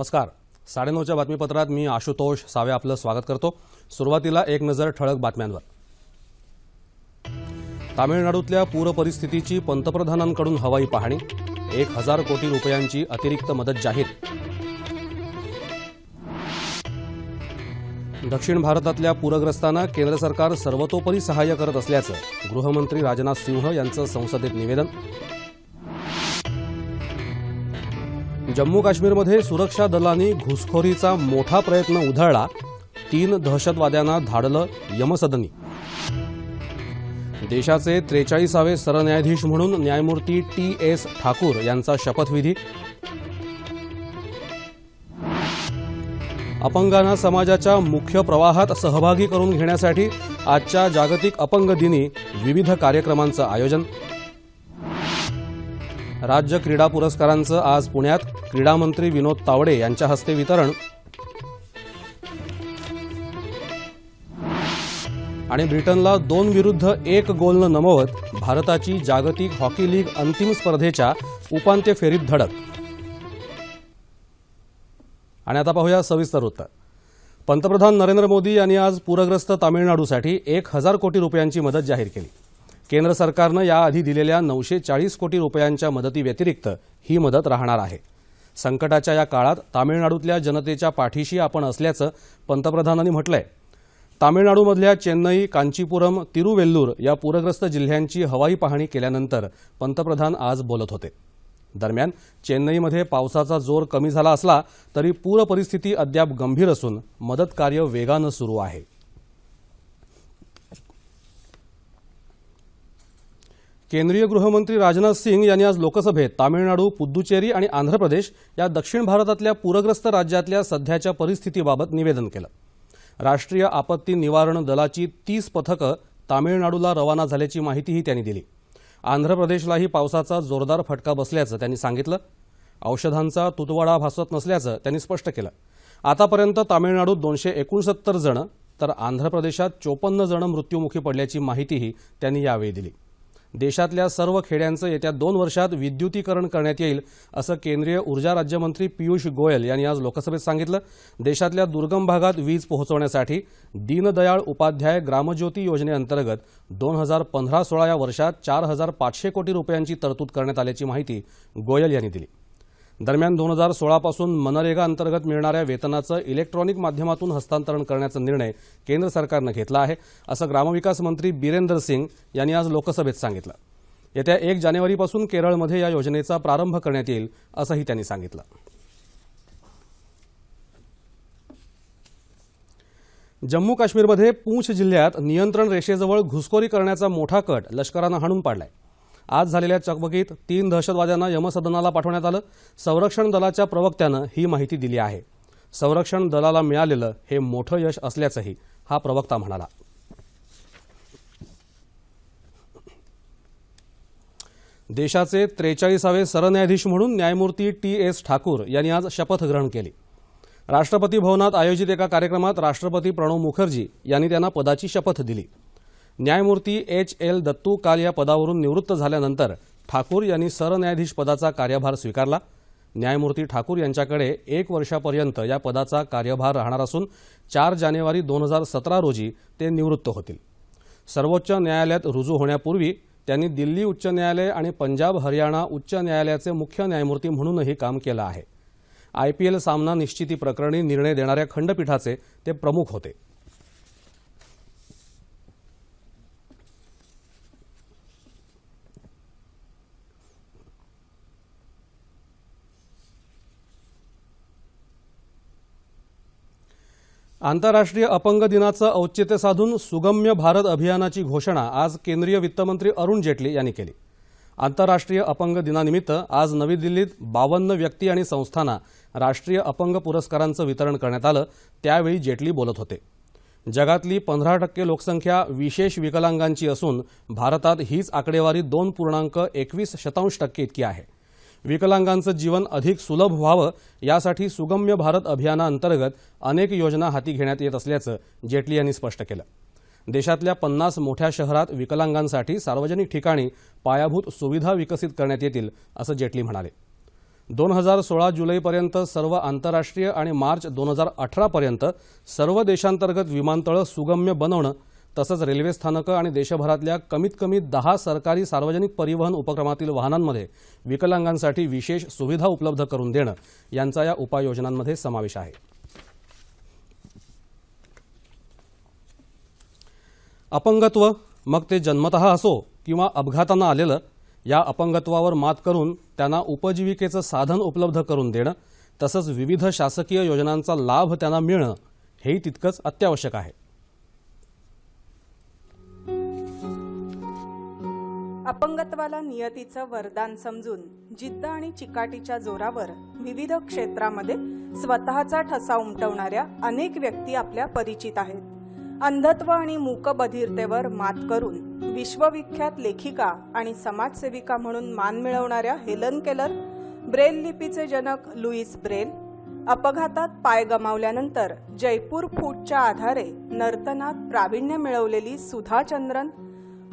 नमस्कार. साडेनऊच्या बातमीपत्रात मी आशुतोष सावे आपलं स्वागत करतो. सुरुवातीला एक नजर ठळक बातम्यांवर. तामिळनाडूतल्या पूर परिस्थितीची पंतप्रधानांकडून हवाई पाहणी एक हजार कोटी रुपयांची अतिरिक्त मदत जाहीर. दक्षिण भारतातल्या पूरग्रस्तांना केंद्र सरकार सर्वतोपरी सहाय्य करत असल्याचं गृहमंत्री राजनाथ सिंह यांचं संसदेत निवेदन. जम्मू काश्मीरमध्ये सुरक्षा दलांनी घुसखोरीचा मोठा प्रयत्न उधळला. तीन दहशतवाद्यांना धाडलं यमसदनी. देशाचे त्रेचाळीसावे सरन्यायाधीश म्हणून न्यायमूर्ती टी एस ठाकूर यांचा शपथविधी. अपंगांना समाजाच्या मुख्य प्रवाहात सहभागी करून घेण्यासाठी आजच्या जागतिक अपंग दिनी विविध कार्यक्रमांचं आयोजन. राज्य क्रीडा पुरस्कारांचं आज पुण्यात क्रीडामंत्री विनोद तावडे यांच्या हस्ते वितरण. आणि ब्रिटनला दोन विरुद्ध एक गोलनं नमवत भारताची जागतिक हॉकी लीग अंतिम स्पर्धेच्या उपांत्य फेरीत धडक. आणि आता पाहूया सविस्तर वृत्त पंतप्रधान नरेंद्र मोदी यांनी आज पूरग्रस्त तामिळनाडूसाठी एक हजार कोटी रुपयांची मदत जाहीर केली. केंद्र सरकारनं याआधी दिलेल्या नऊशे चाळीस कोटी रुपयांच्या मदतीव्यतिरिक्त ही मदत राहणार आहे. संकटाच्या या काळात तामिळनाडूतल्या जनतेच्या पाठीशी आपण असल्याचं पंतप्रधानांनी म्हटलंय. तामिळनाडूमधल्या चेन्नई कांचीपुरम तिरुवेल्लूर या पूरग्रस्त जिल्ह्यांची हवाई पाहणी केल्यानंतर पंतप्रधान आज बोलत होते. दरम्यान चेन्नईमध्ये पावसाचा जोर कमी झाला असला तरी पूर परिस्थिती अद्याप गंभीर असून मदत कार्य वेगानं सुरू आहे. केंद्रीय गृहमंत्री राजनाथ सिंग यांनी आज लोकसभेत तामिळनाडू पुद्दुचेरी आणि आंध्र प्रदेश या दक्षिण भारतातल्या पूरग्रस्त राज्यातल्या सध्याच्या परिस्थितीबाबत निवेदन केलं. राष्ट्रीय आपत्ती निवारण दलाची तीस पथकं तामिळनाडूला रवाना झाल्याची माहितीही त्यांनी दिली. आंध्र प्रदेशलाही पावसाचा जोरदार फटका बसल्याचं त्यांनी सांगितलं. औषधांचा तुतवाडा भासत नसल्याचं त्यांनी स्पष्ट केलं. आतापर्यंत तामिळनाडूत दोनशे एकोणसत्तर जण तर आंध्र प्रदेशात चोपन्न जण मृत्युमुखी पडल्याची माहितीही त्यांनी यावेळी दिली. देशातल्या सर्व खेड्यांचं येत्या दोन वर्षात विद्युतीकरण करण्यात येईल असं केंद्रीय ऊर्जा राज्यमंत्री पियुष गोयल यांनी आज लोकसभेत सांगितलं. देशातल्या दुर्गम भागात वीज पोहोचवण्यासाठी दीनदयाळ उपाध्याय ग्रामज्योती योजनेअंतर्गत दोन हजार पंधरा सोळा या वर्षात चार हजार पाचशे कोटी रुपयांची तरतूद करण्यात आल्याची माहिती गोयल यांनी दिली. दरम्यान दोन हजार सोळापासून मनरेगा अंतर्गत मिळणाऱ्या वेतनाचं इलेक्ट्रॉनिक माध्यमातून हस्तांतरण करण्याचा निर्णय केंद्र सरकारनं घेतला आहे असं ग्रामविकास मंत्री बिरेंदर सिंग यांनी आज लोकसभेत सांगितलं. येत्या एक जानेवारीपासून केरळमध्ये या योजनेचा प्रारंभ करण्यात येईल असंही त्यांनी सांगितलं. जम्मू काश्मीरमध्ये पूंछ जिल्ह्यात नियंत्रण रेषेजवळ घुसखोरी करण्याचा मोठा कट लष्करानं हाणून पाडलाय. आज झालेल्या चकमकीत तीन दहशतवाद्यांना यमसदनाला पाठवण्यात आलं. संरक्षण दलाच्या प्रवक्त्यानं ही माहिती दिली आहे. संरक्षण दलाला मिळालेलं हे मोठं यश असल्याचंही हा प्रवक्ता म्हणाला. देशाचे त्रेचाळीसावे सरन्यायाधीश म्हणून न्यायमूर्ती टी एस ठाकूर यांनी आज शपथ ग्रहण केली. राष्ट्रपती भवनात आयोजित एका कार्यक्रमात राष्ट्रपती प्रणव मुखर्जी यांनी त्यांना पदाची शपथ दिली. न्यायमूर्ती एच एल दत्तू काल या पदावरून निवृत्त झाल्यानंतर ठाकूर यांनी सरन्यायाधीश पदाचा कार्यभार स्वीकारला. न्यायमूर्ती ठाकूर यांच्याकडे एक वर्षापर्यंत या पदाचा कार्यभार राहणार असून चार जानेवारी दोन हजार सतरा रोजी ते निवृत्त होतील. सर्वोच्च न्यायालयात रुजू होण्यापूर्वी त्यांनी दिल्ली उच्च न्यायालय आणि पंजाब हरियाणा उच्च न्यायालयाचे मुख्य न्यायमूर्ती म्हणूनही काम केलं आहे. आयपीएल सामना निश्चिती प्रकरणी निर्णय देणाऱ्या खंडपीठाचे ते प्रमुख होते. आंतरराष्ट्रीय अपंग दिनाचं औचित्य साधून सुगम्य भारत अभियानाची घोषणा आज केंद्रीय वित्तमंत्री अरुण जेटली यांनी केली. आंतरराष्ट्रीय अपंग दिनानिमित्त आज नवी दिल्लीत बावन्न व्यक्ती आणि संस्थांना राष्ट्रीय अपंग पुरस्कारांचं वितरण करण्यात आलं त्यावेळी जेटली बोलत होते. जगातली पंधरा टक्के लोकसंख्या विशेष विकलांगांची असून भारतात हीच आकडेवारी दोन पूर्णांक एकवीस शतांश टक्के इतकी आहे. विकलांगांचं जीवन अधिक सुलभ व्हावं यासाठी सुगम्य भारत अभियानाअंतर्गत अनेक योजना हाती घेण्यात येत असल्याचं जेटली यांनी स्पष्ट केलं. देशातल्या पन्नास मोठ्या शहरात विकलांगांसाठी सार्वजनिक ठिकाणी पायाभूत सुविधा विकसित करण्यात येतील असं जेटली म्हणाले. दोन हजार सोळा जुलैपर्यंत सर्व आंतरराष्ट्रीय आणि मार्च दोन हजार अठरापर्यंत सर्व देशांतर्गत विमानतळं सुगम्य बनवणं तसंच रेल्वे स्थानकं आणि देशभरातल्या कमीत कमी दहा सरकारी सार्वजनिक परिवहन उपक्रमातील वाहनांमध्ये विकलांगांसाठी विशेष सुविधा उपलब्ध करून देणं यांचा या उपाययोजनांमध्ये समावेश आहे. अपंगत्व मग ते जन्मतः असो किंवा अपघातानं आलेलं या अपंगत्वावर मात करून त्यांना उपजीविकेचं साधन उपलब्ध करून देणं तसंच विविध शासकीय योजनांचा लाभ त्यांना मिळणं हेही तितकंच अत्यावश्यक आहे. अपंगत्वाला नियतीचं वरदान समजून जिद्द आणि चिकाटीच्या जोरावर विविध क्षेत्रामध्ये स्वतःचा ठसा उमटवणाऱ्या अनेक व्यक्ती आपल्या परिचित आहेत. अंधत्व आणि मूकबधिरतेवर मात करून विश्वविख्यात लेखिका आणि समाजसेविका म्हणून मान मिळवणाऱ्या हेलन केलर ब्रेल लिपीचे जनक लुईस ब्रेल अपघातात पाय गमावल्यानंतर जयपूर फूटच्या आधारे नर्तनात प्रावीण्य मिळवलेली सुधा चंद्रन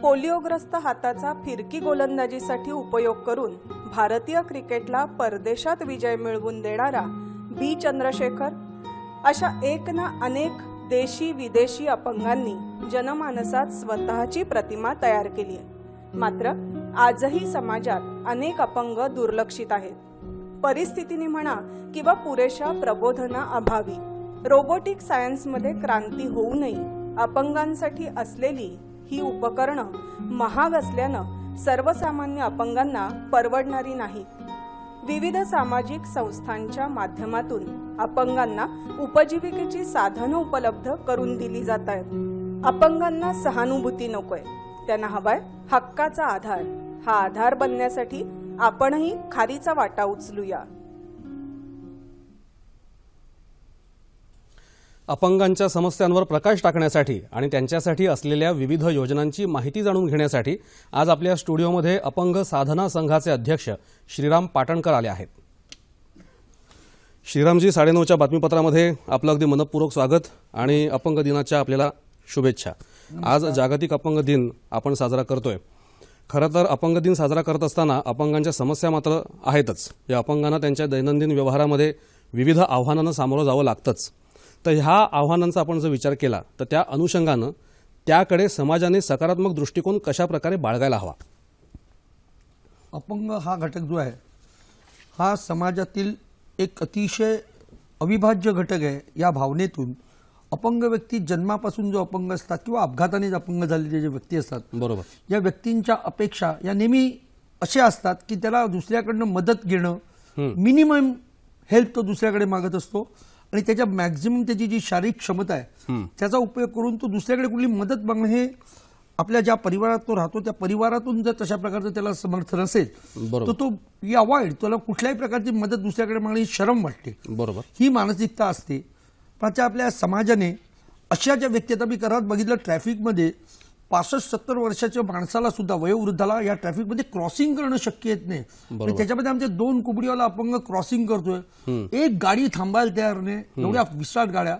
पोलिओग्रस्त हाताचा फिरकी गोलंदाजीसाठी उपयोग करून भारतीय क्रिकेटला परदेशात विजय मिळवून देणारा बी चंद्रशेखर. अशा एक ना अनेक देशी विदेशी अपंगांनी जनमानसात स्वतःची प्रतिमा तयार केली आहे. मात्र आजही समाजात अनेक अपंग दुर्लक्षित आहेत. परिस्थितीने म्हणा किंवा पुरेशा प्रबोधना अभावी रोबोटिक सायन्समध्ये क्रांती होऊनही अपंगांसाठी असलेली ही उपकरणं महाग असल्यानं सर्वसामान्य अपंगांना परवडणारी नाहीत विविध सामाजिक संस्थांच्या माध्यमातून अपंगांना उपजीविकेची साधनं उपलब्ध करून दिली जात आहेत. अपंगांना सहानुभूती नकोय. त्यांना हवाय हक्काचा आधार. हा आधार बनण्यासाठी आपणही खारीचा वाटा उचलूया. अपंगांच्या समस्यांवर प्रकाश टाकण्यासाठी आणि त्यांच्यासाठी असलेल्या विविध योजनांची माहिती जाणून घेण्यासाठी आज आपल्या स्टुडिओमध्ये अपंग साधना संघाचे अध्यक्ष श्रीराम पाटणकर आले आहेत. श्रीरामजी साडेनऊच्या बातमीपत्रामध्ये आपलं अगदी मनपूर्वक स्वागत आणि अपंग दिनाच्या आपल्याला शुभेच्छा. आज जागतिक अपंग दिन आपण साजरा करतोय. खरं तर अपंग दिन साजरा करत असताना अपंगांच्या समस्या मात्र आहेतच. या अपंगांना त्यांच्या दैनंदिन व्यवहारामध्ये विविध आव्हानांना सामोरं जावं लागतंच. तर ह्या आव्हानांचा आपण जर विचार केला तर त्या अनुषंगानं त्याकडे समाजाने सकारात्मक दृष्टिकोन कशा प्रकारे बाळगायला हवा? अपंग हा घटक जो आहे हा समाजातील एक अतिशय अविभाज्य घटक आहे. या भावनेतून अपंग व्यक्ती जन्मापासून जो अपंग असतात किंवा अपघाताने अपंग झालेले जे व्यक्ती असतात बरोबर. या व्यक्तींच्या अपेक्षा या नेहमी अशा असतात की त्याला दुसऱ्याकडनं मदत घेणं मिनिमम हेल्प तो दुसऱ्याकडे मागत असतो. आणि त्याच्या मॅक्झिमम त्याची जी शारीरिक क्षमता आहे त्याचा उपयोग करून तो दुसऱ्याकडे कुठली मदत मागणं हे आपल्या ज्या परिवारात तो राहतो त्या परिवारातून जर तशा प्रकारचं त्याला समर्थन असेल बरोबर. तर तो अवॉइड त्याला कुठल्याही प्रकारची मदत दुसऱ्याकडे मागणी शरम वाटते. बरोबर. ही मानसिकता असते. पण त्या आपल्या समाजाने अशा ज्या व्यक्ती आता मी करत बघितलं ट्रॅफिकमध्ये पासष्ट सत्तर वर्षाच्या माणसाला सुद्धा वयोवृद्धाला या ट्रॅफिकमध्ये क्रॉसिंग करणं शक्य येत नाही. त्याच्यामध्ये आमचे दोन कुबडीवाला अपंग क्रॉसिंग करतोय. एक गाडी थांबायला तयार नाही. एवढ्या विस्तार गाड्या.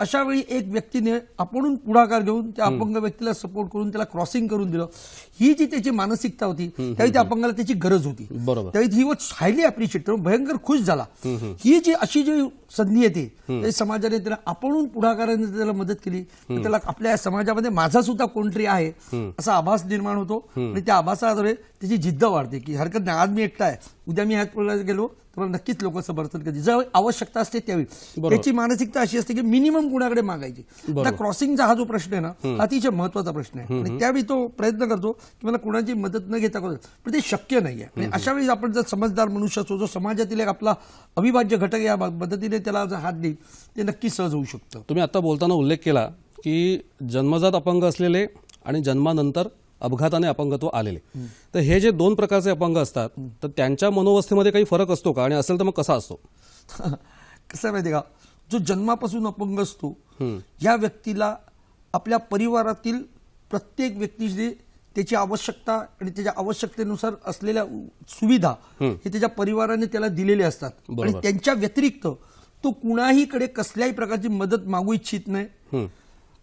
अशा वेळी एक व्यक्तीने आपण पुढाकार घेऊन त्या अपंग व्यक्तीला सपोर्ट करून त्याला क्रॉसिंग करून दिलं. ही जी त्याची मानसिकता होती त्यावेळी त्या अपंगाला त्याची गरज होती. त्यावेळी ही वॉज हायली अप्रिशिएट भयंकर खुश झाला. ही जी अशी जी संधी येते समाजाने त्याला आपण पुढाकाराने त्याला मदत केली. त्याला आपल्या समाजामध्ये माझा सुद्धा कोणतरी आहे. असा आभास निर्माण होतो. आणि त्या आभासाद्वारे त्याची जिद्द वाढते की हरकत नाही आज मी एकटा आहे. उद्या मी ह्यात गेलो तर मला नक्कीच लोक समर्थन करतील. जेव्हा आवश्यकता असते त्यावेळी. त्याची मानसिकता अशी असते की मिनिमम कुणाकडे मागायची? त्या क्रॉसिंगचा हा जो प्रश्न आहे ना अतिशय महत्त्वाचा प्रश्न आहे. आणि त्यावेळी तो प्रयत्न करतो की मला कुणाची मदत न घेता करू पण ते शक्य नाही आहे आणि अशा वेळी आपण जर समजदार मनुष्य असतो जो समाजातील एक आपला अविभाज्य घटक या मदतीने त्याला जर हात देईल ते नक्की सहज होऊ शकतं. तुम्ही आता बोलताना उल्लेख केला की जन्मजात अपंग असलेले आणि जन्मानंतर अपघाताने अपंगत्व आलेले. तर हे जे दोन प्रकारचे अपंग असतात तर त्यांच्या मनोवस्थेमध्ये काही फरक असतो का? आणि असेल तर मग कसा असतो? कसं आहे माहिती का? जो जन्मापासून अपंग असतो या व्यक्तीला आपल्या परिवारातील प्रत्येक व्यक्तीची त्याची आवश्यकता आणि त्याच्या आवश्यकतेनुसार असलेल्या सुविधा हे त्याच्या परिवाराने त्याला दिलेले असतात. आणि. त्यांच्या व्यतिरिक्त तो कुणाहीकडे कसल्याही प्रकारची मदत मागू इच्छित नाही.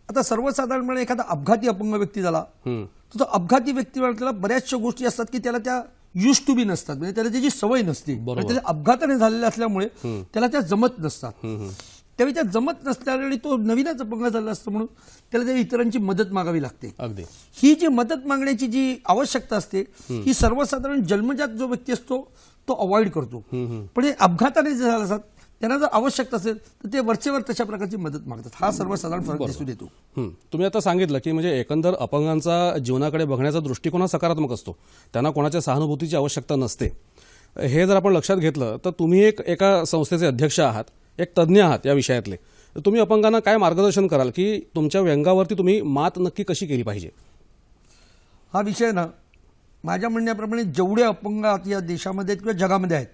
आता सर्वसाधारणपणे एखादा अपघाती अपंग व्यक्ती झाला तर तो अपघाती व्यक्ती त्याला बऱ्याचशा गोष्टी असतात की त्याला त्या युज टू बी नसतात. म्हणजे त्याला त्याची सवय नसते. आणि त्याच्या अपघाताने झालेल्या असल्यामुळे त्याला त्या जमत नसतात. त्यावेळी त्या जमत नसल्याने तो नवीनच अपंग झाला असतं म्हणून त्याला त्या इतरांची मदत मागावी लागते. अगदी. ही जी मदत मागण्याची जी आवश्यकता असते ही सर्वसाधारण जन्मजात जो व्यक्ती असतो तो अवॉइड करतो. पण हे अपघाताने जे झालं असतात त्यांना जर आवश्यकता असेल तर ते वरचेवर तशा प्रकारची मदत मागतात. हा सर्वसाधारण फरक दिसून येतो. तुम्ही आता सांगितलं की म्हणजे एकंदर अपंगांचा जीवनाकडे बघण्याचा दृष्टिकोन हा सकारात्मक असतो. त्यांना कोणाच्या सहानुभूतीची आवश्यकता नसते. हे जर आपण लक्षात घेतलं तर तुम्ही एक एका संस्थेचे अध्यक्ष आहात एक तज्ज्ञ आहात या विषयातले. तर तुम्ही अपंगांना काय मार्गदर्शन कराल की तुमच्या व्यंगावरती तुम्ही मात नक्की कशी केली पाहिजे? हा विषय ना माझ्या म्हणण्याप्रमाणे जेवढे अपंग या देशामध्ये आहेत किंवा जगामध्ये आहेत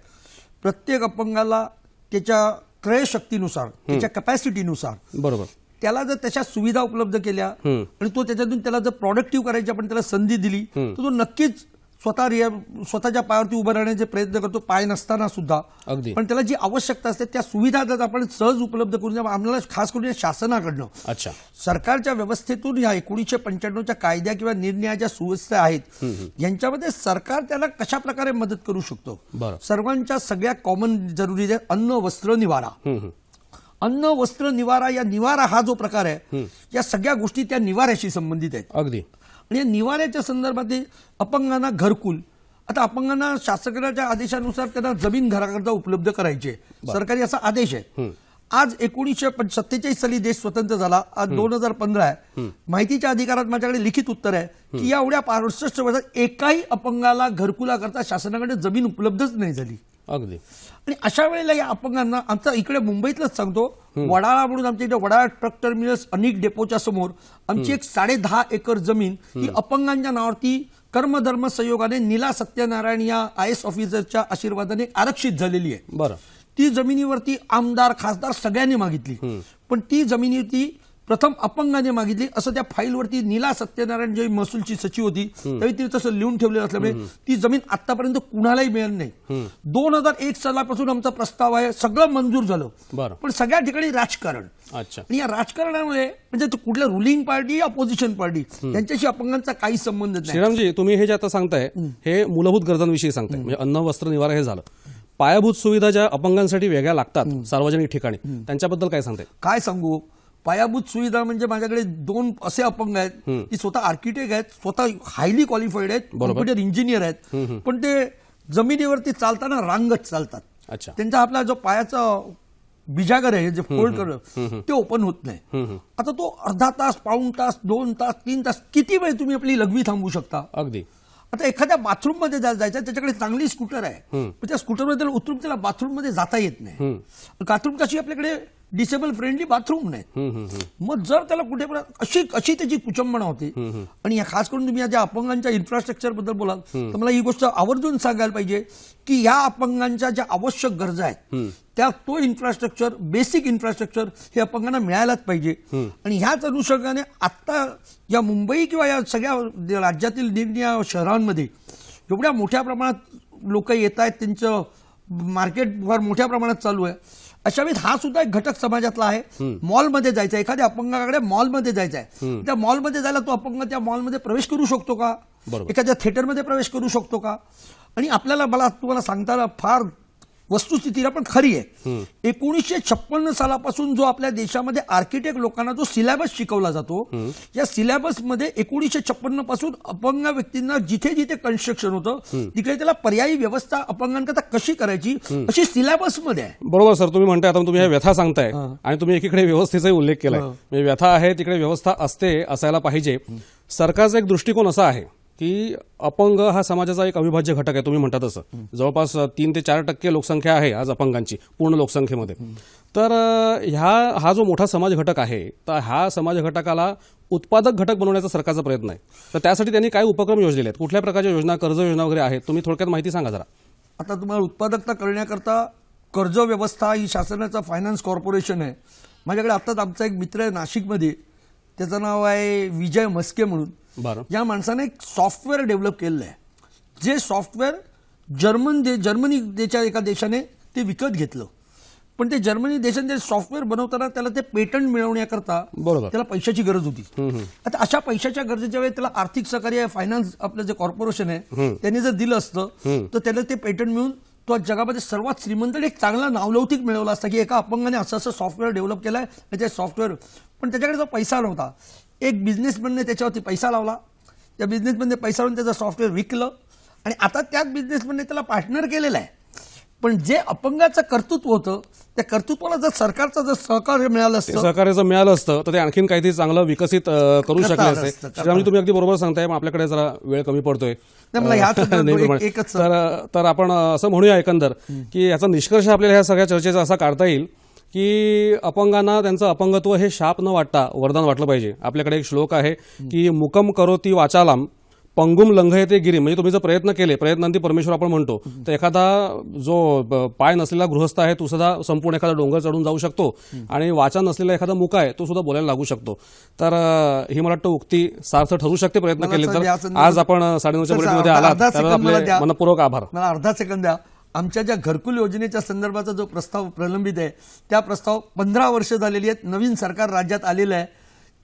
प्रत्येक अपंगाला त्याच्या क्रयशक्तीनुसार त्याच्या कपॅसिटीनुसार बरोबर. त्याला जर त्याच्या सुविधा उपलब्ध केल्या आणि तो त्याच्यातून त्याला जर प्रॉडक्टिव्ह करायची आपण त्याला संधी दिली तर तो नक्कीच स्वतः रिया स्वतःच्या पायावरती उभं राहण्याचे प्रयत्न करतो पाय नसताना सुद्धा. अगदी. पण त्याला जी आवश्यकता असते त्या सुविधा जर आपण सहज उपलब्ध करून द्या, आम्हाला खास करून या शासनाकडनं. अच्छा. सरकारच्या व्यवस्थेतून या एकोणीसशे पंच्याण्णवच्या कायद्या किंवा निर्णयाच्या सुव्यवस्था आहेत यांच्यामध्ये सरकार त्याला कशा प्रकारे मदत करू शकतो. सर्वांच्या सगळ्या कॉमन जरुरी अन्न वस्त्र निवारा. अन्न वस्त्र निवारा या निवारा हा जो प्रकार आहे या सगळ्या गोष्टी त्या निवाऱ्याशी संबंधित आहेत. अगदी. आणि या निवाऱ्याच्या संदर्भात अपंगांना घरकुल. आता अपंगांना शासनाच्या आदेशानुसार त्यांना जमीन घराकरता उपलब्ध करायची. सरकारी असा आदेश आहे. आज एकोणीसशे सत्तेचाळीस साली देश स्वतंत्र झाला. आज दोन हजार पंधरा आहे. माहितीच्या अधिकारात माझ्याकडे लिखित उत्तर आहे की या एवढ्या पासष्ट वर्षात एकाही अपंगाला घरकुलाकरता शासनाकडे जमीन उपलब्धच नाही झाली. अगदी. आणि अशा वेळेला या अपंगांना आमचा इकडे मुंबईतलंच सांगतो वडाळा म्हणून आमच्या इथे वडाळा ट्रक टर्मिनस अनेक डेपोच्या समोर आमची एक साडे दहा एकर जमीन ही अपंगांच्या नावावरती कर्मधर्म संयोगाने नीला सत्यनारायण या आय एस ऑफिसरच्या आशीर्वादाने आरक्षित झालेली आहे. बरं. ती जमिनीवरती आमदार खासदार सगळ्यांनी मागितली. पण ती जमिनीवरती प्रथम अपंगाने मागितली. असं त्या फाईलवरती नीला सत्यनारायण जी महसूलची सचिव होती त्यावेळी तिने तसं लिहून ठेवलेलं असल्यामुळे ती जमीन आतापर्यंत कुणालाही मिळाली नाही. दोन हजार एक सालापासून आमचा प्रस्ताव आहे सगळं मंजूर झालं. बरं. पण सगळ्या ठिकाणी राजकारण. अच्छा. आणि या राजकारणामुळे म्हणजे तो कुठल्या रुलिंग पार्टी अपोजिशन पार्टी यांच्याशी अपंगांचा काही संबंध नाही. श्रीरामजी तुम्ही हे जे आता सांगताय हे मूलभूत गरजांविषयी सांगताय. म्हणजे अन्न वस्त्र निवारा हे झालं. पायाभूत सुविधा ज्या अपंगांसाठी वेगळ्या लागतात सार्वजनिक ठिकाणी त्यांच्याबद्दल काय सांगताय? काय सांगू? पायाभूत सुविधा म्हणजे माझ्याकडे दोन असे अपंग आहेत की स्वतः आर्किटेक्ट आहेत स्वतः हायली क्वालिफाईड आहेत कॉम्प्युटर इंजिनियर आहेत. पण ते जमिनीवरती चालताना रांगत चालतात. अच्छा. त्यांचा आपला जो पायाचा बिजागर आहे जे फोल्ड करणं ते ओपन होत नाही. आता तो अर्धा तास पाऊण तास दोन तास तीन तास किती वेळ तुम्ही आपली लघवी थांबवू शकता? अगदी. आता एखाद्या बाथरूममध्ये जायचं त्याच्याकडे चांगली स्कूटर आहे. पण त्या स्कूटरमध्ये त्याला उतरून त्याला बाथरूममध्ये जाता येत नाही. बाथरूम कशी आपल्याकडे डिसेबल फ्रेंडली बाथरूम नाही मग जर त्याला कुठे पण अशी अशी त्याची कुचंबणा होते. आणि या खास करून तुम्ही या ज्या अपंगांच्या इन्फ्रास्ट्रक्चरबद्दल बोलाल तर मला ही गोष्ट आवर्जून सांगायला पाहिजे की या अपंगांच्या ज्या आवश्यक गरजा आहेत त्या तो इन्फ्रास्ट्रक्चर बेसिक इन्फ्रास्ट्रक्चर हे अपंगांना मिळायलाच पाहिजे. आणि ह्याच अनुषंगाने आत्ता या मुंबई किंवा या सगळ्या राज्यातील निरनिया शहरांमध्ये एवढ्या मोठ्या प्रमाणात लोक येत आहेत त्यांचं मार्केट फार मोठ्या प्रमाणात चालू आहे. अशा वेळी हा सुद्धा एक घटक समाजातला आहे. मॉलमध्ये जायचं एखाद्या अपंगाकडे मॉलमध्ये जायचं आहे त्या मॉलमध्ये जायला तो अपंग त्या मॉलमध्ये प्रवेश करू शकतो का. एखाद्या थिएटरमध्ये प्रवेश करू शकतो का? आणि आपल्याला मला तुम्हाला सांगताना फार वस्तुस्थितीला पण खरी आहे. एकोणीसशे छप्पन्न सालापासून जो आपल्या देशामध्ये आर्किटेक्ट लोकांना जो सिलेबस शिकवला जातो या सिलेबसमध्ये एकोणीसशे छप्पन्नपासून अपंग व्यक्तींना जिथे जिथे कन्स्ट्रक्शन होतं तिकडे त्याला पर्यायी व्यवस्था अपंगांकरता कशी करायची अशी सिलेबसमध्ये आहे. बरोबर सर. तुम्ही म्हणताय आता तुम्ही ह्या व्यथा सांगताय आणि तुम्ही एकीकडे व्यवस्थेचाही उल्लेख केलाय. म्हणजे व्यथा आहे तिकडे व्यवस्था असते असायला पाहिजे. सरकारचा एक दृष्टिकोन असा आहे की अपंग हा समाजाचा एक अविभाज्य घटक आहे तुम्ही म्हणता तसं. जवळपास तीन ते चार टक्के लोकसंख्या आहे आज अपंगांची पूर्ण लोकसंख्येमध्ये. तर ह्या हा जो मोठा समाज घटक आहे तर हा समाज घटकाला उत्पादक घटक बनवण्याचा सरकारचा प्रयत्न आहे. तर त्यासाठी त्यांनी काय उपक्रम योजलेले आहेत? कुठल्या प्रकारच्या योजना कर्ज योजना वगैरे आहेत? तुम्ही थोडक्यात माहिती सांगा जरा. आता तुम्हाला उत्पादकता करण्याकरता कर्ज व्यवस्था ही शासनाचा फायनान्स कॉर्पोरेशन आहे. माझ्याकडे आत्ताच आमचा एक मित्र आहे नाशिकमध्ये. त्याचं नाव आहे विजय मस्के म्हणून. बरं. या माणसाने एक सॉफ्टवेअर डेव्हलप केलेलं आहे जे सॉफ्टवेअर जर्मन दे जर्मनी देच्या एका देशाने ते विकत घेतलं. पण ते जर्मनी देशात जे सॉफ्टवेअर बनवताना त्याला ते पेटंट मिळवण्याकरता बरोबर. त्याला पैशाची गरज होती. आता अशा पैशाच्या गरजेच्या वेळी त्याला आर्थिक सहकार्य फायनान्स आपलं जे कॉर्पोरेशन आहे त्यांनी जर दिलं असतं तर त्याला ते पेटंट मिळून तो आज जगामध्ये सर्वात श्रीमंत एक चांगला नावलौकिक मिळवला असता की एका अपंगाने असं असं सॉफ्टवेअर डेव्हलप केलंय आणि ते सॉफ्टवेअर पण त्याच्याकडे जो पैसा नव्हता. एक बिझनेसमॅनने त्याच्यावरती पैसा लावला. त्या बिझनेसमॅनने पैसा लावून त्याचं सॉफ्टवेअर विकलं. आणि आता त्याच बिझनेसमॅनने त्याला पार्टनर केलेलं आहे. पण जे अपंगाचं कर्तृत्व होतं त्या कर्तृत्वाला जर सरकारचं जर सहकार्य मिळालं असतं सहकार्य जर मिळालं असतं तर ते आणखीन काहीतरी चांगलं विकसित करू शकले असते. श्रीरामजी तुम्ही अगदी बरोबर सांगताय मग आपल्याकडे जरा वेळ कमी पडतोय. तर तर आपण असं म्हणूया एकंदर की याचा निष्कर्ष आपल्याला ह्या सगळ्या चर्चेचा असा काढता येईल की अपंगांना त्यांचं अपंगत्व हे शाप न वाटता वरदान वाटलं पाहिजे. आपल्याकडे एक श्लोक आहे की मुकम करोती वाचालाम पंगुम लंघयते गिरी. म्हणजे तुम्ही जर प्रयत्न केले प्रयत्नांती परमेश्वर आपण म्हणतो तर एखादा जो पाय नसलेला गृहस्थ आहे तो सुद्धा संपूर्ण एखादा डोंगर चढून जाऊ शकतो आणि वाचा नसलेला एखादा मुका आहे तो सुद्धा बोलायला लागू शकतो. तर ही मला वाटतं उक्ती सार्थ ठरू शकते प्रयत्न केले तर. आज आपण साडेनऊच्या बुलेटिनमध्ये त्याला आपले. मनपूर्वक आभार. मला अर्धा सेकंद द्या. आमच्या ज्या घरकुल योजनेच्या संदर्भाचा जो प्रस्ताव प्रलंबित आहे त्या प्रस्ताव पंधरा वर्ष झालेली आहेत. नवीन सरकार राज्यात आलेलं आहे.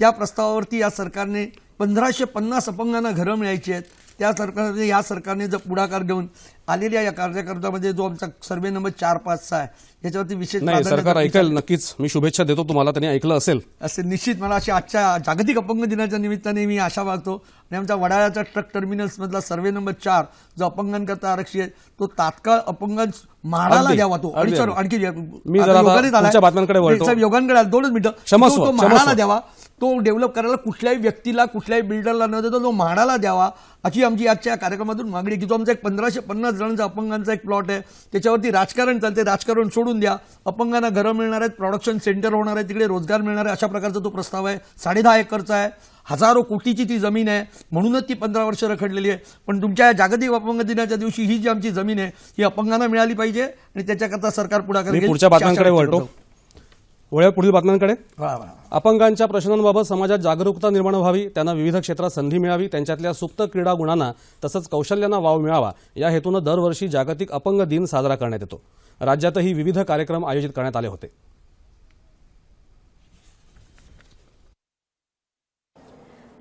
त्या प्रस्तावावरती या सरकारने पंधराशे पन्नास अपंगांना घरं मिळायची आहेत. त्या सरकारने या सरकारने जर पुढाकार घेऊन आलेल्या या कार्यकर्त्यामध्ये जो आमचा सर्वे नंबर चार पाच सहा आहे याच्यावरती विशेष सरकार ऐकेल नक्कीच. मी शुभेच्छा देतो तुम्हाला त्यांनी ऐकलं असेल. असे निश्चित मला अशी आजच्या जागतिक अपंग दिनाच्या निमित्ताने मी आशा बाळगतो. आणि आमच्या वडाळ्याच्या ट्रक टर्मिनल्स मधला सर्वे नंबर चार जो अपंगांकरता आरक्षित आहे तो तात्काळ अपंगांच म्हाडाला द्यावा तो. आणखी योगांकडे आला. दोनच मिनिटं. तो-. म्हाडाला द्यावा. तो डेव्हलप करायला कुठल्याही व्यक्तीला कुठल्याही बिल्डरला न देता तो म्हाडाला द्यावा अशी आमची आजच्या कार्यक्रमातून मागणी की तो आमचा एक पंधराशे पन्नास जणांचा अपंगांचा एक प्लॉट आहे. त्याच्यावरती राजकारण चालते राजकारण सोडून द्या. अपंगांना घरं मिळणार आहेत प्रोडक्शन सेंटर होणार आहे तिकडे रोजगार मिळणार आहे अशा प्रकारचा तो प्रस्ताव आहे. साडेदहा एकरचा आहे. हजारो कोटीची ती जमीन आहे. म्हणूनच ती पंधरा वर्ष रखडलेली आहे. पण तुमच्या या जागतिक अपंग दिनाच्या दिवशी ही जी आमची जमीन आहे ही अपंगांना मिळाली पाहिजे आणि त्याच्याकरता सरकार पुढाकार. पुढच्या बातम्यांकडे वळतो. वळ्या पुढील बातम्यांकडे. अपंगांच्या प्रश्नांबाबत समाजात जागरूकता निर्माण व्हावी त्यांना विविध क्षेत्रात संधी मिळावी त्यांच्यातल्या सुप्त क्रीडा गुणांना तसंच कौशल्यांना वाव मिळावा या हेतूनं दरवर्षी जागतिक अपंग दिन साजरा करण्यात येतो. राज्यातही विविध कार्यक्रम आयोजित करण्यात आले होते.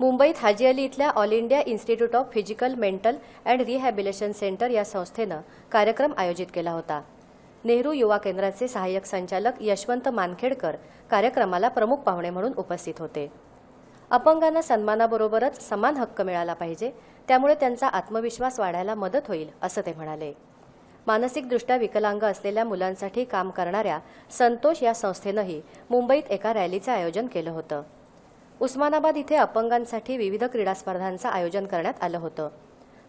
मुंबईत हाजी अली इथल्या All India Institute of Physical Mental and Rehabilitation Centre या संस्थेनं कार्यक्रम आयोजित केला होता. नेहरू युवा केंद्राचे सहाय्यक संचालक यशवंत मानखेडकर कार्यक्रमाला प्रमुख पाहुणे म्हणून उपस्थित होते. अपंगांना सन्मानाबरोबरच समान हक्क मिळाला पाहिजे त्यामुळे त्यांचा आत्मविश्वास वाढायला मदत होईल असं ते म्हणाले. मानसिकदृष्ट्या विकलांग असलेल्या मुलांसाठी काम करणाऱ्या संतोष या संस्थेनंही मुंबईत एका रॅलीचं आयोजन केलं होतं. उस्मानाबाद इथे अपंगांसाठी विविध क्रीडा स्पर्धांचं आयोजन करण्यात आलं होतं.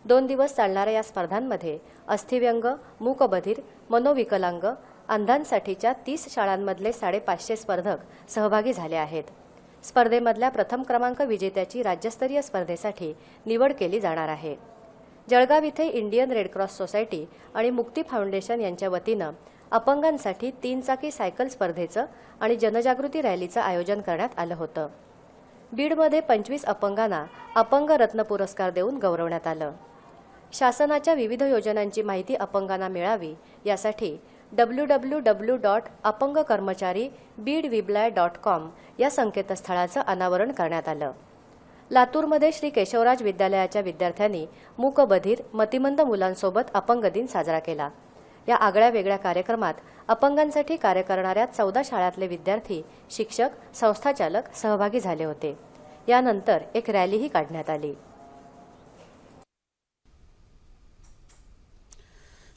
दोन दिवस चालणाऱ्या या स्पर्धांमध्ये अस्थिव्यंग मूकबधीर मनोविकलांग अंधांसाठीच्या तीस शाळांमधले साडेपाचशे स्पर्धक सहभागी झाले आहेत. स्पर्धेमधल्या प्रथम क्रमांक विजेत्याची राज्यस्तरीय स्पर्धेसाठी निवड केली जाणार आहे. जळगाव इथे इंडियन रेडक्रॉस सोसायटी आणि मुक्ती फाउंडेशन यांच्या वतीनं अपंगांसाठी तीन चाकी सायकल स्पर्धेचं आणि जनजागृती रॅलीचं आयोजन करण्यात आलं होतं. बीडमध्ये पंचवीस अपंगांना अपंग रत्न पुरस्कार देऊन गौरवण्यात आलं. शासनाच्या विविध योजनांची माहिती अपंगांना मिळावी. यासाठी डब्ल्यू डब्ल्यू डब्ल्यू डॉट अपंग कर्मचारी बीड विब्लाय डॉट कॉम या संकेतस्थळाचं अनावरण करण्यात आलं. लातूरमध्ये श्री केशवराज विद्यालयाच्या विद्यार्थ्यांनी मूकबधीर मतिमंद मुलांसोबत अपंग दिन साजरा केला. या आगळ्या वेगळ्या कार्यक्रमात अपंगांसाठी कार्य करणाऱ्या चौदा शाळातले विद्यार्थी शिक्षक संस्थाचालक सहभागी झाले होते. यानंतर एक रॅलीही काढण्यात आली.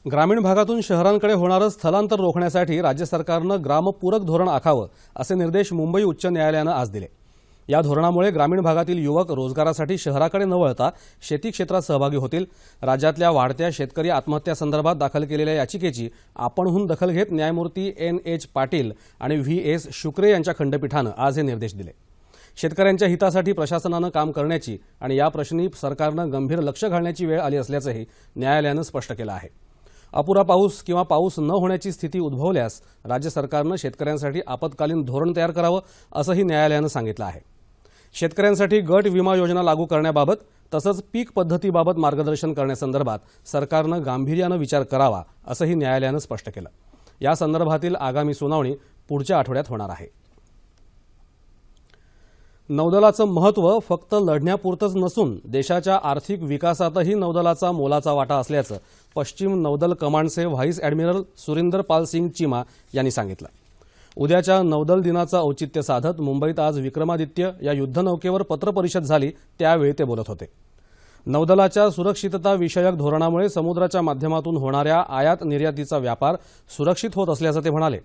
ग्रामीण भागातून शहरांकडे होणारं स्थलांतर रोखण्यासाठी राज्य सरकारनं ग्रामपूरक धोरण आखावं असे निर्देश मुंबई उच्च न्यायालयानं आज दिले. या धोरणामुळे ग्रामीण भागातील युवक रोजगारासाठी शहराकडे न वळता शेती क्षेत्रात सहभागी होतील. राज्यातल्या वाढत्या शेतकरी आत्महत्यासंदर्भात दाखल केलेल्या याचिकेची आपणहून दखल घेत न्यायमूर्ती एन एच पाटील आणि व्ही एस शुक्रे यांच्या खंडपीठानं आज हे निर्देश दिले. शेतकऱ्यांच्या हितासाठी प्रशासनानं काम करण्याची आणि या प्रश्नी सरकारनं गंभीर लक्ष घालण्याची वेळ आली असल्याचंही न्यायालयानं स्पष्ट केलं आहे. अपुरा पाऊस किंवा पाऊस न होण्याची स्थिती उद्भवल्यास राज्य सरकारनं शेतकऱ्यांसाठी आपत्कालीन धोरण तयार करावं असंही न्यायालयानं सांगितलं आहे. शेतकऱ्यांसाठी गट विमा योजना लागू करण्याबाबत तसंच पीक पद्धतीबाबत मार्गदर्शन करण्यासंदर्भात सरकारनं गांभीर्यानं विचार करावा असंही न्यायालयानं स्पष्ट केलं. या संदर्भातील आगामी सुनावणी पुढच्या आठवड्यात होणार आहे. नौदलाचं महत्त्व फक्त लढण्यापुरतंच नसून देशाच्या आर्थिक विकासातही नौदलाचा मोलाचा वाटा असल्याचं पश्चिम नौदल कमांडचे व्हाईस ॲडमिरल सुरिंदर पाल सिंग चिमा यांनी सांगितलं. उद्याच्या नौदल दिनाचं औचित्य साधत मुंबईत आज विक्रमादित्य या युद्धनौकेवर पत्रपरिषद झाली त्यावेळी ते बोलत होते. नौदलाच्या सुरक्षितता विषयक धोरणामुळे समुद्राच्या माध्यमातून होणाऱ्या आयात निर्यातीचा व्यापार सुरक्षित होत असल्याचं ते म्हणाले.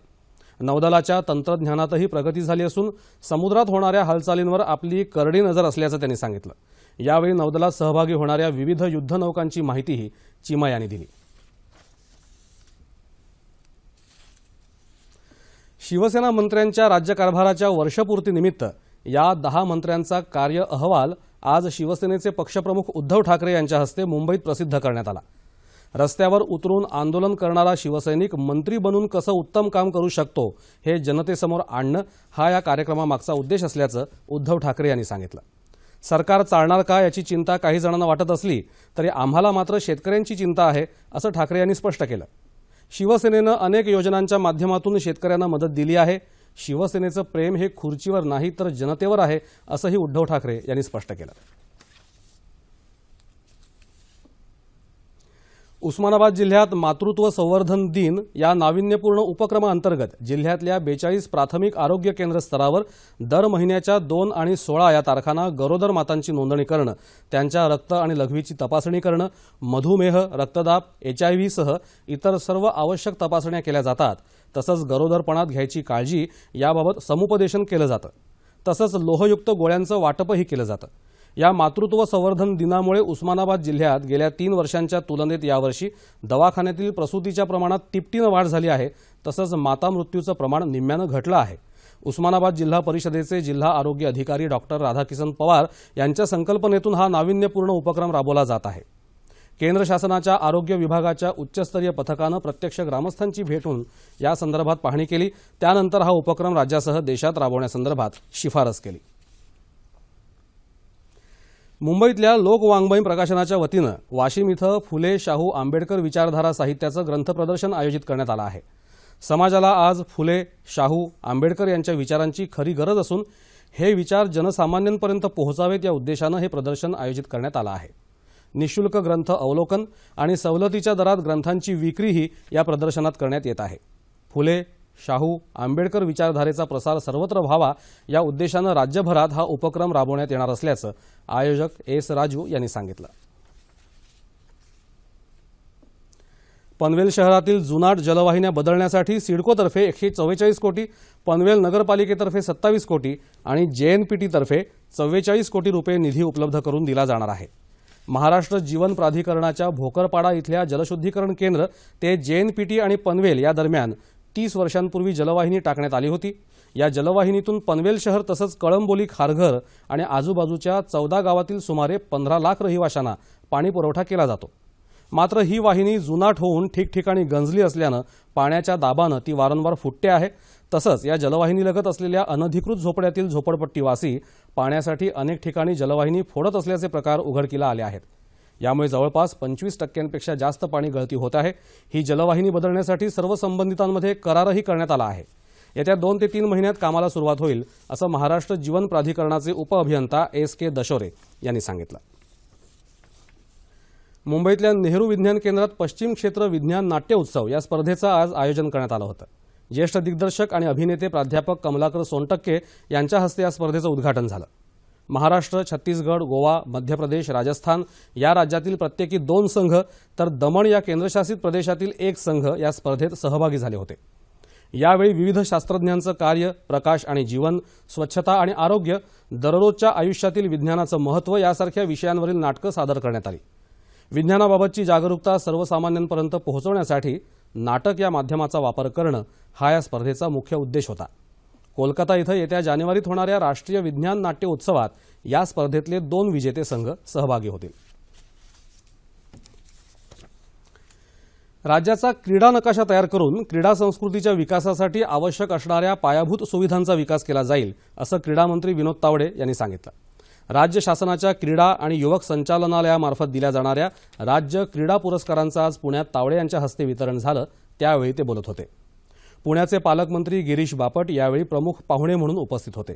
नौदलाच्या तंत्रज्ञानातही प्रगती झाली असून समुद्रात होणाऱ्या हालचालींवर आपली करडी नजर असल्याचं त्यांनी सांगितलं. यावेळी नौदलात सहभागी होणाऱ्या विविध युद्धनौकांची माहितीही चिमा यांनी दिली. शिवसेना मंत्र्यांच्या राज्यकारभाराच्या वर्षपूर्तीनिमित्त या दहा मंत्र्यांचा कार्य अहवाल आज शिवसेनेचे पक्षप्रमुख उद्धव ठाकरे यांच्या हस्ते मुंबईत प्रसिद्ध करण्यात आला. रस्त्यावर उतरून आंदोलन करणारा शिवसैनिक मंत्री बनून कसं उत्तम काम करू शकतो हे जनतेसमोर आणणं हा या कार्यक्रमामागचा उद्देश असल्याचं उद्धव ठाकरे यांनी सांगितलं. सरकार चालणार का याची चिंता काही जणांना वाटत असली तरी आम्हाला मात्र शेतकऱ्यांची चिंता आहे असं ठाकरे यांनी स्पष्ट केलं. शिवसेनेनं अनेक योजनांच्या माध्यमातून शेतकऱ्यांना मदत दिली आहे. शिवसेनेचं प्रेम हे खुर्चीवर नाही तर जनतेवर आहे असंही उद्धव ठाकरे यांनी स्पष्ट केलं. उस्मानाबाद जिल्ह्यात मातृत्व संवर्धन दिन या नाविन्यपूर्ण उपक्रमाअंतर्गत जिल्ह्यातल्या बेचाळीस प्राथमिक आरोग्य केंद्र स्तरावर दर महिन्याच्या दोन आणि सोळा या तारखांना गरोदर मातांची नोंदणी करणं त्यांच्या रक्त आणि लघवीची तपासणी करणं मधुमेह रक्तदाब एच आय व्हीसह इतर सर्व आवश्यक तपासण्या केल्या जातात. तसंच गरोदरपणात घ्यायची काळजी याबाबत समुपदेशन केलं जातं. तसंच लोहयुक्त गोळ्यांचं वाटपही केलं जातं. या मातृत्व संवर्धन दिनामुळे उस्मानाबाद जिल्ह्यात गेल्या तीन वर्षांच्या तुलनेत यावर्षी दवाखान्यातील प्रसूतीच्या प्रमाणात तिपटीनं वाढ झाली आहे तसंच माता मृत्यूचं प्रमाण निम्म्यानं घटलं आहे. उस्मानाबाद जिल्हा परिषदेचे जिल्हा आरोग्य अधिकारी डॉक्टर राधाकिसन पवार यांच्या संकल्पनेतून हा नाविन्यपूर्ण उपक्रम राबवला जात आहे. केंद्र शासनाच्या आरोग्य विभागाच्या उच्चस्तरीय पथकानं प्रत्यक्ष ग्रामस्थांची भेटून या संदर्भात पाहणी केली. त्यानंतर हा उपक्रम राज्यासह देशात राबवण्यासंदर्भात शिफारस केली. मुंबईतल्या लोकवाङ्मयीन प्रकाशनाच्या वतीनं वाशिम इथं फुले शाहू आंबेडकर विचारधारा साहित्याचं ग्रंथ प्रदर्शन आयोजित करण्यात आलं आहे. समाजाला आज फुले शाहू आंबेडकर यांच्या विचारांची खरी गरज असून हे विचार जनसामान्यांपर्यंत पोहोचावेत या उद्देशानं हे प्रदर्शन आयोजित करण्यात आलं आहे. निशुल्क ग्रंथ अवलोकन आणि सवलतीच्या दरात ग्रंथांची विक्रीही या प्रदर्शनात करण्यात येत आहे. फुले शाहू आंबेडकर विचारधारेचा प्रसार सर्वत्र व्हावा या उद्देशानं राज्यभरात हा उपक्रम राबवण्यात येणार असल्याचं आयोजक एस राजू यांनी सांगितलं. पनवेल शहरातील जुनाट जलवाहिन्या बदलण्यासाठी सिडकोतर्फे एकशे चव्वेचाळीस कोटी पनवेल नगरपालिकेतर्फे सत्तावीस कोटी आणि जेएनपीटीतर्फे चव्वेचाळीस कोटी रुपये निधी उपलब्ध करून दिला जाणार आहे. महाराष्ट्र जीवन प्राधिकरणाच्या भोकरपाडा इथल्या जलशुद्धीकरण केंद्र ते जेएनपीटी आणि पनवेल या दरम्यान तीस वर्षांपूर्वी जलवाहिनी टाकण्यात आली होती. या जलवाहिनीतून पनवेल शहर तसंच कळंबोली खारघर आणि आजूबाजूच्या चौदा गावातील सुमारे पंधरा लाख रहिवाशांना पाणीपुरवठा केला जातो. मात्र ही वाहिनी जुनाट होऊन ठिकठिकाणी गंजली असल्यानं पाण्याच्या दाबानं ती वारंवार फुटते आहे. तसंच या जलवाहिनीलगत असलेल्या अनधिकृत झोपड्यातील झोपडपट्टीवासी पाण्यासाठी अनेक ठिकाणी जलवाहिनी फोडत असल्याचे प्रकार उघडकीला आले आहेत. यामुळे जवळपास पंचवीस टक्क्यांपेक्षा जास्त पाणी गळती होत आहे. ही जलवाहिनी बदलण्यासाठी सर्व संबंधितांमध्ये करारही करण्यात आला आहे. येत्या दोन ते तीन महिन्यात कामाला सुरुवात होईल असं महाराष्ट्र जीवन प्राधिकरणाचे उपअभियंता एस के दशोरे यांनी सांगितलं. मुंबईतल्या नेहरू विज्ञान केंद्रात पश्चिम क्षेत्र विज्ञान नाट्य उत्सव या स्पर्धेचं आज आयोजन करण्यात आलं होतं. ज्येष्ठ दिग्दर्शक आणि अभिनेते प्राध्यापक कमलाकर सोनटक्के यांच्या हस्ते या स्पर्धेचं उद्घाटन झालं. महाराष्ट्र छत्तीसगड गोवा मध्य प्रदेश राजस्थान या राज्यातील प्रत्येकी दोन संघ तर दमण या केंद्रशासित प्रदेशातील एक संघ या स्पर्धेत सहभागी झाले होते. यावेळी विविध शास्त्रज्ञांचं कार्य प्रकाश आणि जीवन स्वच्छता आणि आरोग्य दररोजच्या आयुष्यातील विज्ञानाचं महत्त्व यासारख्या विषयांवरील नाटकं सादर करण्यात आली. विज्ञानाबाबतची जागरूकता सर्वसामान्यांपर्यंत पोहोचवण्यासाठी नाटक या माध्यमाचा वापर करणं हा या स्पर्धेचा मुख्य उद्देश होता. कोलकाता इथं येत्या जानेवारीत होणाऱ्या राष्ट्रीय विज्ञान नाट्य उत्सवात या स्पर्धेतले दोन विजेते संघ सहभागी होतील. राज्याचा क्रीडा नकाशा तयार करून क्रीडा संस्कृतीच्या विकासासाठी आवश्यक असणाऱ्या पायाभूत सुविधांचा विकास केला जाईल असं क्रीडामंत्री विनोद तावडे यांनी सांगितलं. राज्य शासनाच्या क्रीडा आणि युवक संचालनालयामार्फत दिल्या जाणाऱ्या राज्य क्रीडा पुरस्कारांचं आज पुण्यात तावडे यांच्या हस्ते वितरण झालं त्यावेळी ते बोलत होते. पुण्याचे पालकमंत्री गिरीश बापट यावेळी प्रमुख पाहुणे म्हणून उपस्थित होते.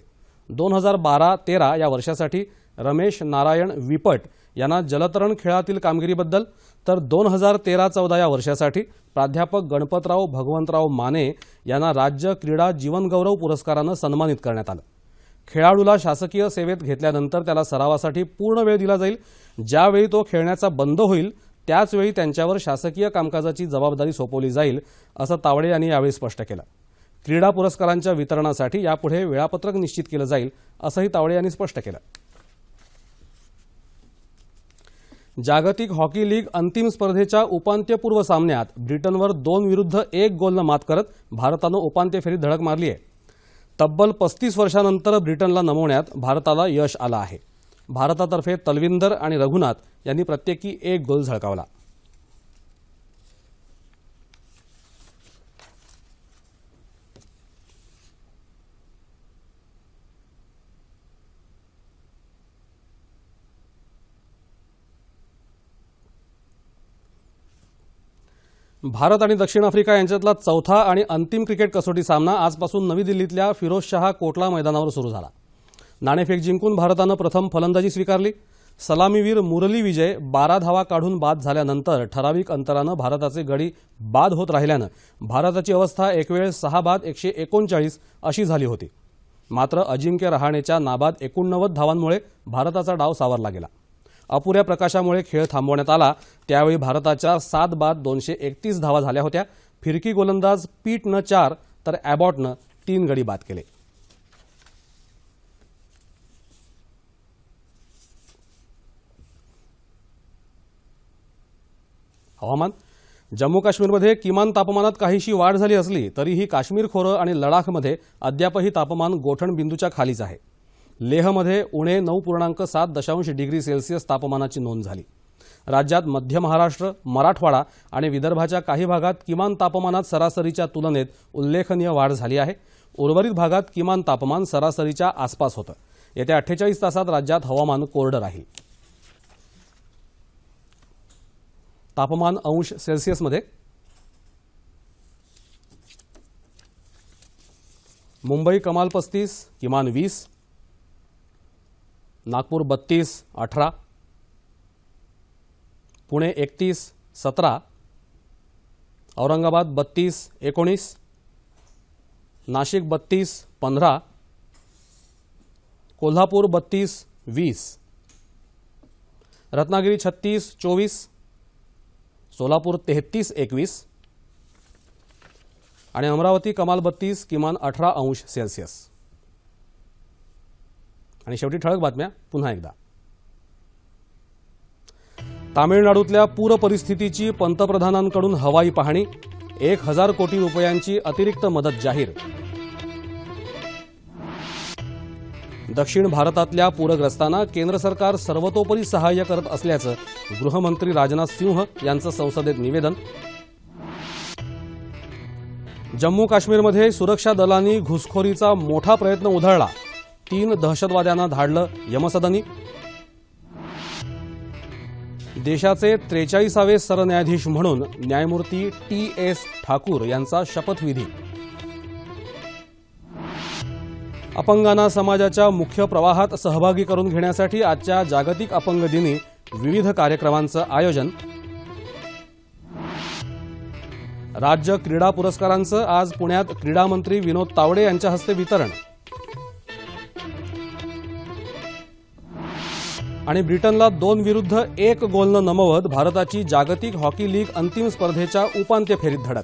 दोन हजार बारा तेरा या वर्षासाठी रमेश नारायण विपट यांना जलतरण खेळातील कामगिरीबद्दल तर दोन हजार तेरा चौदा या वर्षासाठी प्राध्यापक गणपतराव भगवंतराव माने यांना राज्य क्रीडा जीवनगौरव पुरस्कारानं सन्मानित करण्यात आलं. खेळाडूला शासकीय सेवेत घेतल्यानंतर त्याला सरावासाठी पूर्ण वेळ दिला जाईल. ज्यावेळी तो खेळण्याचा बंद होईल त्याचवेळी त्यांच्यावर शासकीय कामकाजाची जबाबदारी सोपवली जाईल असं तावडे यांनी यावेळी स्पष्ट केलं. क्रीडा पुरस्कारांच्या वितरणासाठी यापुढे वेळापत्रक निश्चित केलं जाईल असंही तावडे यांनी स्पष्ट केलं. जागतिक हॉकी लीग अंतिम स्पर्धेच्या उपांत्यपूर्व सामन्यात ब्रिटनवर दोन विरुद्ध एक गोलनं मात करत भारतानं उपांत्य फेरीत धडक मारली आहे. तब्बल पस्तीस वर्षानंतर ब्रिटनला नमवण्यात भारताला यश आलं आहे. भारतातर्फे तलविंदर आणि रघुनाथ यांनी प्रत्येकी एक गोल झळकावला. भारत आणि दक्षिण आफ्रिका यांच्यातला चौथा आणि अंतिम क्रिकेट कसोटी सामना आजपासून नवी दिल्लीतल्या फिरोजशहा कोटला मैदानावर सुरू झाला. नाणेफेक जिंकून भारतानं प्रथम फलंदाजी स्वीकारली. सलामीवीर मुरली विजय बारा धावा काढून बाद झाल्यानंतर ठराविक अंतरानं भारताचे गडी बाद होत राहिल्यानं भारताची अवस्था एकवेळ सहा बाद एकशे एकोणचाळीस अशी झाली होती. मात्र अजिंक्य रहाणेच्या नाबाद एकोणनव्वद धावांमुळे भारताचा डाव सावरला गेला. अपुऱ्या प्रकाशामुळे खेळ थांबवण्यात आला. त्यावेळी भारताच्या सात बाद दोनशे एकतीस धावा झाल्या होत्या. फिरकी गोलंदाज पीटनं चार तर अॅबॉटनं तीन गडी बाद केले. हवामान? जम्मू काश्मीरमध्ये किमान तापमानात काहीशी वाढ झाली असली तरीही काश्मीर खोरं आणि लडाखमध्ये अद्यापही तापमान गोठणबिंदूच्या खालीच आहे. लेहमध्ये उणे नऊ पूर्णांक सात दशांश डिग्री सेल्सिअस तापमानाची नोंद झाली. राज्यात मध्य महाराष्ट्र मराठवाडा आणि विदर्भाच्या काही भागात किमान तापमानात सरासरीच्या तुलनेत उल्लेखनीय वाढ झाली आहे. उर्वरित भागात किमान तापमान सरासरीच्या आसपास होतं. येत्या अठ्ठेचाळीस तासात राज्यात हवामान कोरडं राहील. तापमान अंश सेल्सियस सेल्सिअसमध्ये मुंबई कमाल पस्तीस, किमान वीस. नागपूर बत्तीस, अठरा. पुणे एकतीस, सतरा. औरंगाबाद बत्तीस, एकोणीस. नाशिक बत्तीस, पंधरा. कोल्हापूर बत्तीस, वीस. रत्नागिरी छत्तीस, चोवीस. सोलापूर तेहतीस एकवीस आणि अमरावती कमाल बत्तीस किमान अठरा अंश सेल्सिअस. आणि शेवटी ठळक बातम्या पुन्हा एकदा. तामिळनाडूतल्या पूर परिस्थितीची पंतप्रधानांकडून हवाई पाहणी एक हजार कोटी रुपयांची अतिरिक्त मदत जाहीर दक्षिण भारतातल्या पूरग्रस्तांना केंद्र सरकार सर्वतोपरी सहाय्य करत असल्याचं गृहमंत्री राजनाथ सिंह यांचं संसदेत निवेदन. जम्मू काश्मीरमध्ये सुरक्षा दलांनी घुसखोरीचा मोठा प्रयत्न उधळला. तीन दहशतवाद्यांना धाडलं यमसदनी. देशाचे त्रेचाळीसावे सरन्यायाधीश म्हणून न्यायमूर्ती टी एस ठाकूर यांचा शपथविधी. अपंगांना समाजाच्या मुख्य प्रवाहात सहभागी करून घेण्यासाठी आजच्या जागतिक अपंग दिनी विविध कार्यक्रमांचं आयोजन. राज्य क्रीडा पुरस्कारांचं आज पुण्यात क्रीडा मंत्री विनोद तावडे यांच्या हस्ते वितरण. आणि ब्रिटनला दोन विरुद्ध एक गोलनं नमवत भारताची जागतिक हॉकी लीग अंतिम स्पर्धेच्या उपांत्य फेरीत धडक.